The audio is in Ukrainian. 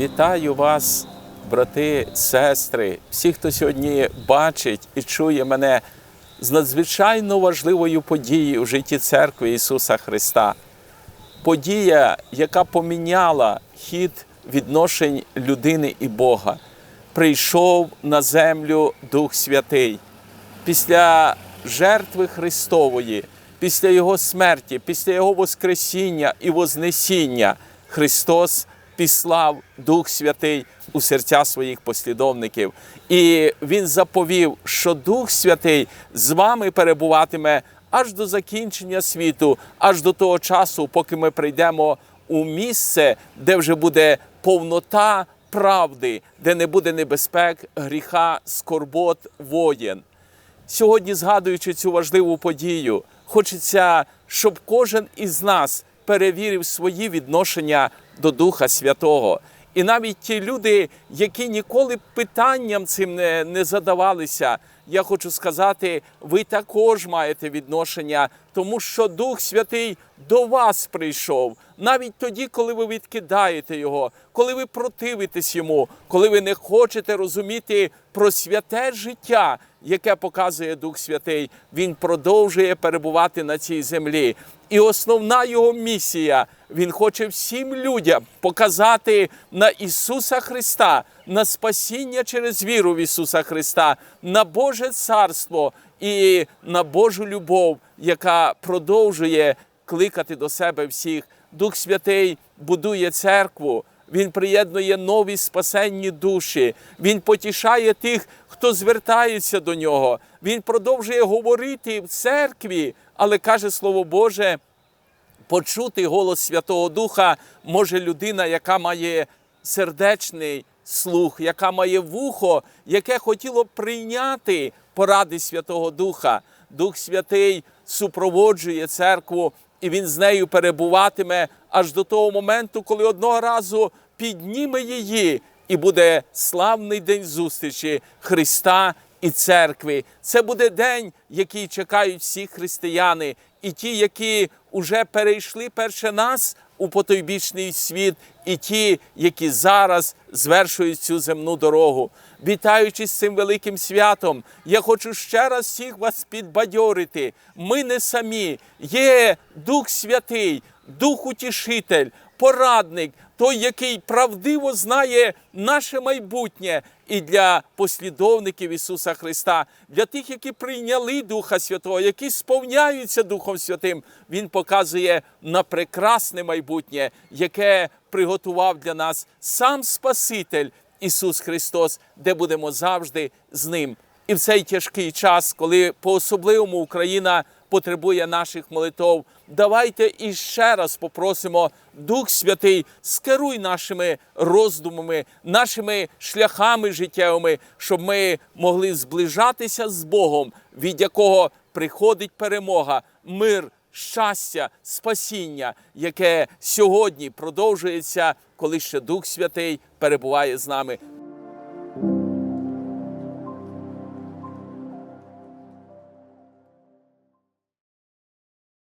Вітаю вас, брати, сестри, всі, хто сьогодні бачить і чує мене з надзвичайно важливою подією в житті церкви Ісуса Христа. Подія, яка поміняла хід відношень людини і Бога. Прийшов на землю Дух Святий. Після жертви Христової, після Його смерті, після Його Воскресіння і Вознесіння Христос післав Дух Святий у серця своїх послідовників. І Він заповів, що Дух Святий з вами перебуватиме аж до закінчення світу, аж до того часу, поки ми прийдемо у місце, де вже буде повнота правди, де не буде небезпек, гріха, скорбот, воєн. Сьогодні, згадуючи цю важливу подію, хочеться, щоб кожен із нас перевірив свої відношення до Духа Святого. І навіть ті люди, які ніколи питанням цим не, не задавалися, я хочу сказати, ви також маєте відношення, тому що Дух Святий до вас прийшов. Навіть тоді, коли ви відкидаєте його, коли ви противитесь йому, коли ви не хочете розуміти про святе життя, яке показує Дух Святий, він продовжує перебувати на цій землі. І основна його місія він хоче всім людям показати на Ісуса Христа, на спасіння через віру в Ісуса Христа, на Боже Царство і на Божу любов, яка продовжує кликати до себе всіх. Дух Святий будує церкву. Він приєднує нові спасенні душі. Він потішає тих, хто звертається до нього. Він продовжує говорити в церкві, але каже Слово Боже, почути голос Святого Духа може людина, яка має сердечний слух, яка має вухо, яке хотіло прийняти поради Святого Духа. Дух Святий супроводжує церкву, і він з нею перебуватиме аж до того моменту, коли одного разу підніме її, і буде славний день зустрічі Христа і церкви. Це буде день, який чекають всі християни, і ті, які вже перейшли перше нас у потойбічний світ, і ті, які зараз звершують цю земну дорогу. Вітаючись цим великим святом, я хочу ще раз всіх вас підбадьорити. Ми не самі. Є Дух Святий, Дух Утішитель, порадник, той, який правдиво знає наше майбутнє і для послідовників Ісуса Христа, для тих, які прийняли Духа Святого, які сповняються Духом Святим, Він показує на прекрасне майбутнє, яке приготував для нас сам Спаситель Ісус Христос, де будемо завжди з Ним. І в цей тяжкий час, коли по-особливому Україна потребує наших молитов, давайте іще раз попросимо Дух Святий, скеруй нашими роздумами, нашими шляхами життєвими, щоб ми могли зближатися з Богом, від якого приходить перемога, мир, щастя, спасіння, яке сьогодні продовжується, коли ще Дух Святий перебуває з нами.